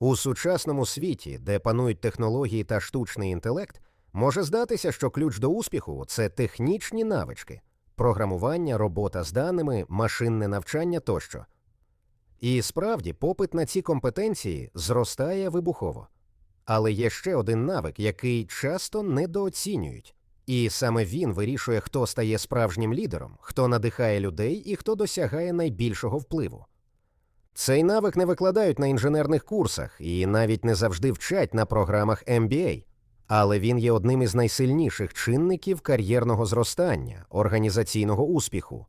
У сучасному світі, де панують технології та штучний інтелект, може здатися, що ключ до успіху це технічні навички, програмування, робота з даними, машинне навчання тощо. І справді попит на ці компетенції зростає вибухово. Але є ще один навик, який часто недооцінюють. І саме він вирішує, хто стає справжнім лідером, хто надихає людей і хто досягає найбільшого впливу. Цей навик не викладають на інженерних курсах і навіть не завжди вчать на програмах MBA, але він є одним із найсильніших чинників кар'єрного зростання, організаційного успіху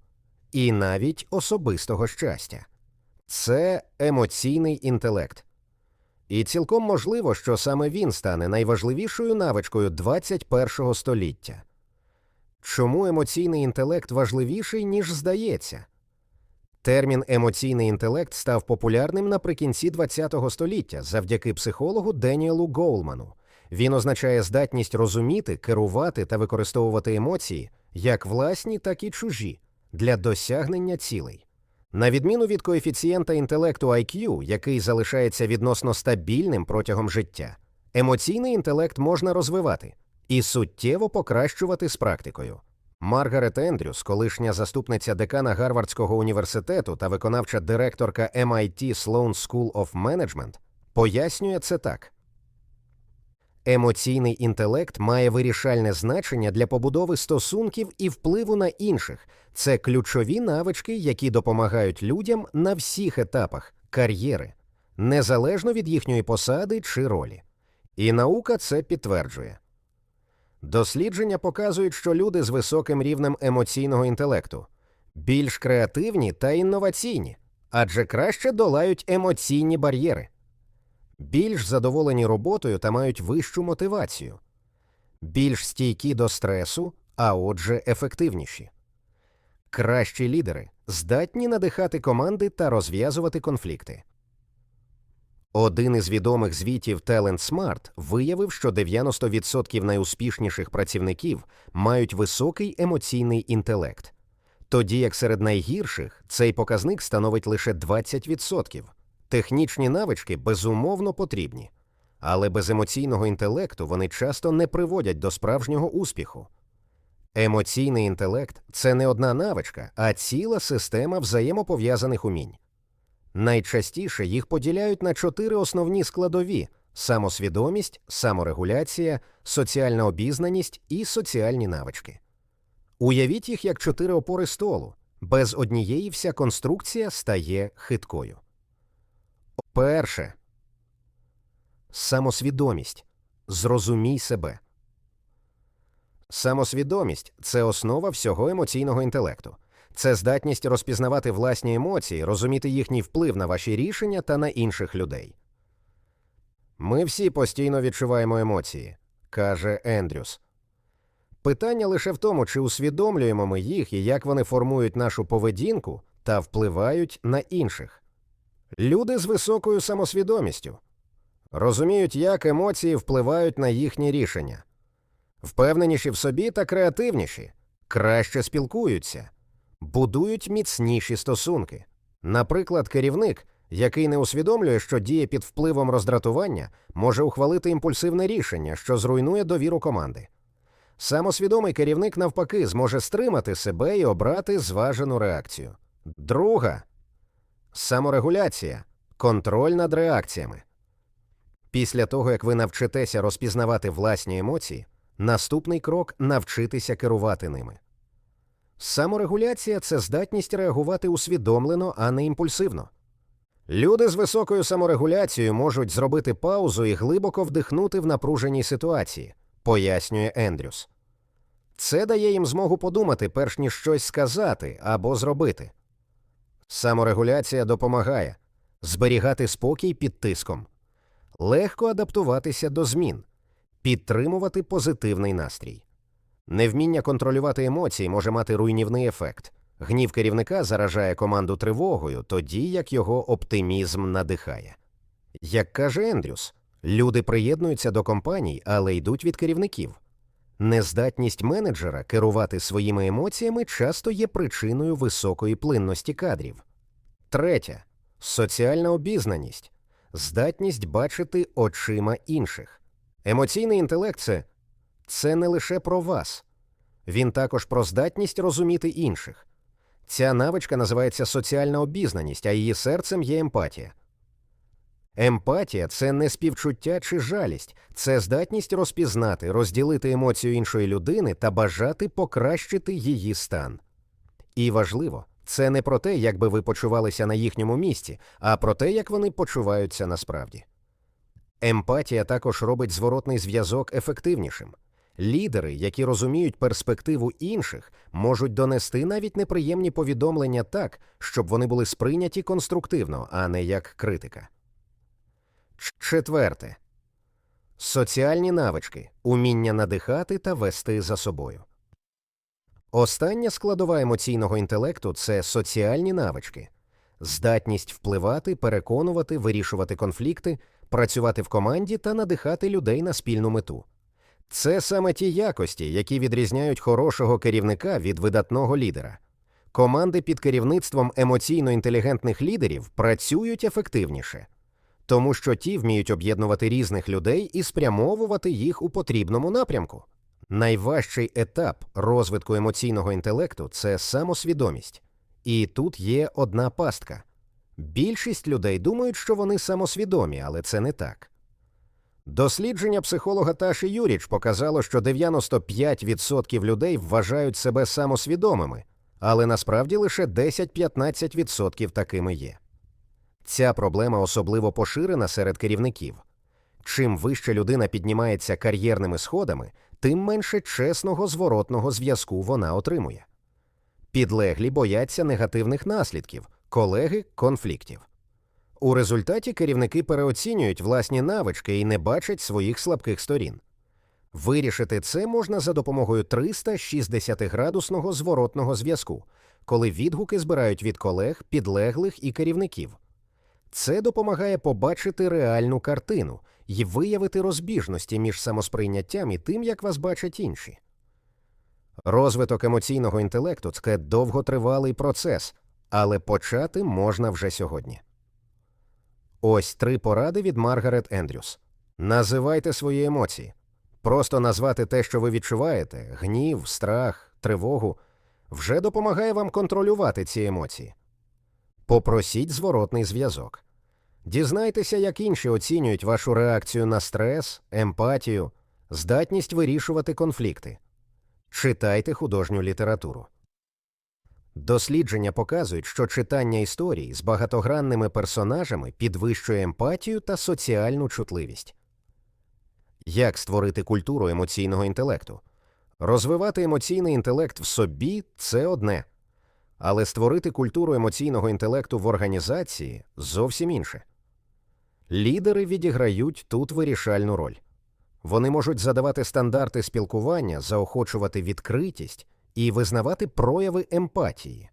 і навіть особистого щастя. Це емоційний інтелект. І цілком можливо, що саме він стане найважливішою навичкою 21 століття. Чому емоційний інтелект важливіший, ніж здається? Термін емоційний інтелект став популярним наприкінці ХХ століття завдяки психологу Деніелу Гоулману. Він означає здатність розуміти, керувати та використовувати емоції як власні, так і чужі для досягнення цілей. На відміну від коефіцієнта інтелекту IQ, який залишається відносно стабільним протягом життя, емоційний інтелект можна розвивати і суттєво покращувати з практикою. Маргарет Ендрюс, колишня заступниця декана Гарвардського університету та виконавча директорка MIT Sloan School of Management, пояснює це так. Емоційний інтелект має вирішальне значення для побудови стосунків і впливу на інших. Це ключові навички, які допомагають людям на всіх етапах кар'єри, незалежно від їхньої посади чи ролі. І наука це підтверджує. Дослідження показують, що люди з високим рівнем емоційного інтелекту більш креативні та інноваційні, адже краще долають емоційні бар'єри, більш задоволені роботою та мають вищу мотивацію, більш стійкі до стресу, а отже, ефективніші. Кращі лідери здатні надихати команди та розв'язувати конфлікти. Один із відомих звітів Talent Smart виявив, що 90% найуспішніших працівників мають високий емоційний інтелект, тоді як серед найгірших цей показник становить лише 20%. Технічні навички безумовно потрібні, але без емоційного інтелекту вони часто не приводять до справжнього успіху. Емоційний інтелект це не одна навичка, а ціла система взаємопов'язаних умінь. Найчастіше їх поділяють на чотири основні складові: самосвідомість, саморегуляція, соціальна обізнаність і соціальні навички. Уявіть їх як чотири опори столу. Без однієї вся конструкція стає хиткою. Перше самосвідомість. Зрозумій себе. Самосвідомість це основа всього емоційного інтелекту. Це здатність розпізнавати власні емоції, розуміти їхній вплив на ваші рішення та на інших людей. Ми всі постійно відчуваємо емоції, каже Ендрюс. Питання лише в тому, чи усвідомлюємо ми їх і як вони формують нашу поведінку та впливають на інших. Люди з високою самосвідомістю розуміють, як емоції впливають на їхні рішення, впевненіші в собі та креативніші, краще спілкуються, будують міцніші стосунки. Наприклад, керівник, який не усвідомлює, що діє під впливом роздратування, може ухвалити імпульсивне рішення, що зруйнує довіру команди. Самосвідомий керівник, навпаки, зможе стримати себе і обрати зважену реакцію. Друга саморегуляція, контроль над реакціями. Після того, як ви навчитеся розпізнавати власні емоції, наступний крок навчитися керувати ними. Саморегуляція це здатність реагувати усвідомлено, а не імпульсивно. Люди з високою саморегуляцією можуть зробити паузу і глибоко вдихнути в напруженій ситуації, пояснює Ендрюс. Це дає їм змогу подумати, перш ніж щось сказати або зробити. Саморегуляція допомагає зберігати спокій під тиском, легко адаптуватися до змін, підтримувати позитивний настрій. Невміння контролювати емоції може мати руйнівний ефект. Гнів керівника заражає команду тривогою, тоді як його оптимізм надихає. Як каже Ендрюс, люди приєднуються до компаній, але йдуть від керівників. Нездатність менеджера керувати своїми емоціями часто є причиною високої плинності кадрів. Третє соціальна обізнаність здатність бачити очима інших. Емоційний інтелект це, це не лише про вас, він також про здатність розуміти інших. Ця навичка називається соціальна обізнаність, а її серцем є емпатія. Емпатія це не співчуття чи жалість, це здатність розпізнати, розділити емоцію іншої людини та бажати покращити її стан. І важливо, це не про те, як би ви почувалися на їхньому місці, а про те, як вони почуваються насправді. Емпатія також робить зворотний зв'язок ефективнішим. Лідери, які розуміють перспективу інших, можуть донести навіть неприємні повідомлення так, щоб вони були сприйняті конструктивно, а не як критика. Четверте. Соціальні навички, уміння надихати та вести за собою. Остання складова емоційного інтелекту це соціальні навички, здатність впливати, переконувати, вирішувати конфлікти, працювати в команді та надихати людей на спільну мету. Це саме ті якості, які відрізняють хорошого керівника від видатного лідера. Команди під керівництвом емоційно інтелігентних лідерів працюють ефективніше, тому що ті вміють об'єднувати різних людей і спрямовувати їх у потрібному напрямку. Найважчий етап розвитку емоційного інтелекту це самосвідомість. І тут є одна пастка. Більшість людей думають, що вони самосвідомі, але це не так. Дослідження психолога Таші Юріч показало, що 95% людей вважають себе самосвідомими, але насправді лише 10-15% такими є. Ця проблема особливо поширена серед керівників. Чим вище людина піднімається кар'єрними сходами, тим менше чесного зворотного зв'язку вона отримує. Підлеглі бояться негативних наслідків, колеги конфліктів. У результаті керівники переоцінюють власні навички і не бачать своїх слабких сторін. Вирішити це можна за допомогою 360-градусного зворотного зв'язку, коли відгуки збирають від колег, підлеглих і керівників. Це допомагає побачити реальну картину і виявити розбіжності між самосприйняттям і тим, як вас бачать інші. Розвиток емоційного інтелекту це довготривалий процес, але почати можна вже сьогодні. Ось три поради від Маргарет Ендрюс. Називайте свої емоції. Просто назвати те, що ви відчуваєте гнів, страх, тривогу вже допомагає вам контролювати ці емоції. Попросіть зворотний зв'язок. Дізнайтеся, як інші оцінюють вашу реакцію на стрес, емпатію, здатність вирішувати конфлікти. Читайте художню літературу. Дослідження показують, що читання історій з багатогранними персонажами підвищує емпатію та соціальну чутливість. Як створити культуру емоційного інтелекту? Розвивати емоційний інтелект в собі це одне, але створити культуру емоційного інтелекту в організації зовсім інше. Лідери відіграють тут вирішальну роль. Вони можуть задавати стандарти спілкування, заохочувати відкритість і визнавати прояви емпатії.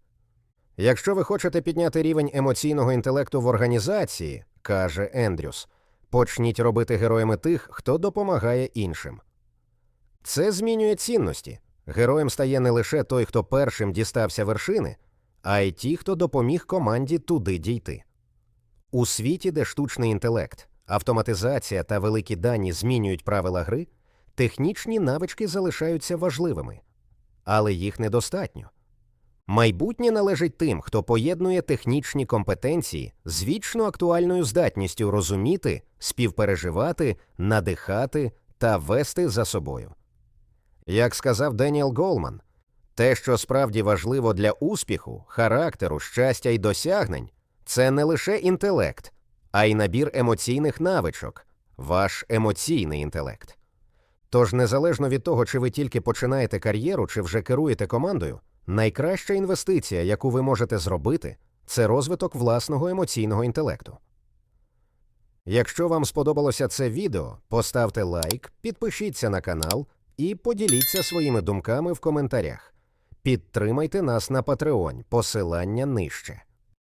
Якщо ви хочете підняти рівень емоційного інтелекту в організації, каже Ендрюс, почніть робити героями тих, хто допомагає іншим. Це змінює цінності. Героєм стає не лише той, хто першим дістався вершини, а й ті, хто допоміг команді туди дійти. У світі, де штучний інтелект, автоматизація та великі дані змінюють правила гри, технічні навички залишаються важливими, але їх недостатньо. Майбутнє належить тим, хто поєднує технічні компетенції з вічно актуальною здатністю розуміти, співпереживати, надихати та вести за собою. Як сказав Деніел Голман, те, що справді важливо для успіху, характеру, щастя і досягнень, це не лише інтелект, а й набір емоційних навичок, ваш емоційний інтелект. Тож, незалежно від того, чи ви тільки починаєте кар'єру, чи вже керуєте командою, найкраща інвестиція, яку ви можете зробити, це розвиток власного емоційного інтелекту. Якщо вам сподобалося це відео, поставте лайк, підпишіться на канал і поділіться своїми думками в коментарях. Підтримайте нас на Patreon, посилання нижче.